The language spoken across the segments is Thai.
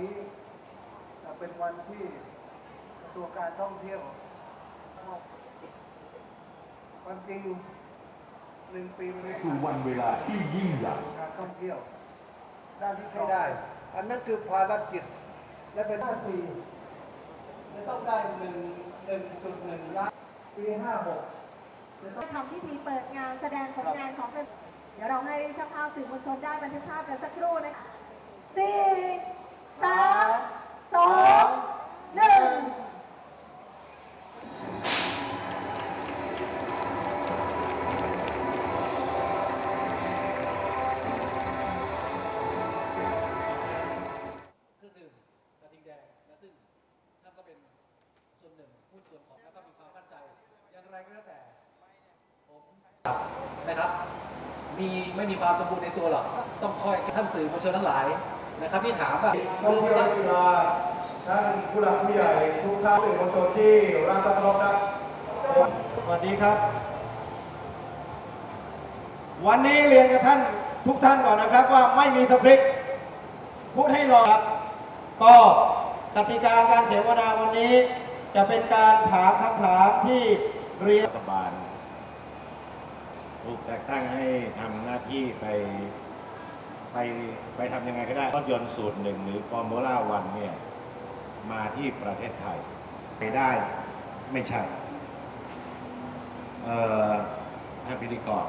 นี้เป็นวันที่กระทรวงการท่องเที่ยวมอบความจริงหนึ่งปีเป็นคือวันเวลาที่ยิ่งใหญ่การท่องเที่ยว ด้านที่สให้องได้ อันนั้นคือภารกิจ และเป็นห้าสี่จะต้องได้หนึ่งหนึ่งจุดหนึ่งล้านปีห้าหกจะต้องทำพิธีเปิดงานแสดงผลงานของกระทรวงเดี๋ยวเราให้ช่างภาพสื่อมวลชนได้บันทึกภาพกันสักครู่นะคะ หนึ่งหุ้นส่วนของแล้วก็มีความมั่นใจ อย่างไรก็แล้วแต่ผมนะครับ มีไม่มีความสมบูรณ์ในตัวหรอก ต้องคอยท่านสื่อมวลชนทั้งหลายนะครับที่ถามว่าท่องเที่ยวกีฬาท่านผู้หลักผู้ใหญ่ทุกท่านสื่อมวลชนที่รักและเคารพครับสวัสดีครับ วันนี้เรียนกับท่านทุกท่านก่อนนะครับว่าไม่มีสคริปต์พูดให้รอครับ ก็กติกาการเสวนาวันนี้ จะเป็นการถามคำถามที่เรียนรัฐบาลถูกแต่งตั้งให้ทำหน้าที่ไปไปไปทำยังไงก็ได้รถยนต์สูตรหนึ่งหรือฟอร์มูล่าวันเนี่ย มาที่ประเทศไทยไปได้ไม่ใช่ เอ่อท่านพิธีกร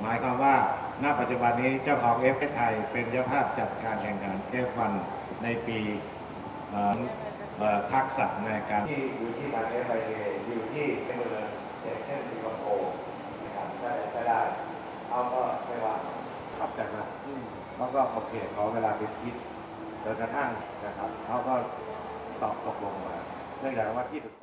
หมายความว่าณปัจจุบันนี้เจ้าของเอฟไทยเป็นเจ้าภาพจัดการแข่งขันเอฟวันในปีเอ่อ ทักษะในการที่อยู่ที่ทางเอฟไออยู่ที่เมืองเช่นสิงคโปร์นะครับก็ก็ได้เขาก็ไม่ว่าขับจากนั้นเขาก็โอเคขอเวลาไปคิดจนกระทั่งนะครับเขาก็ตอบตกลงมาเนื่องจากว่าที่ปรึกษา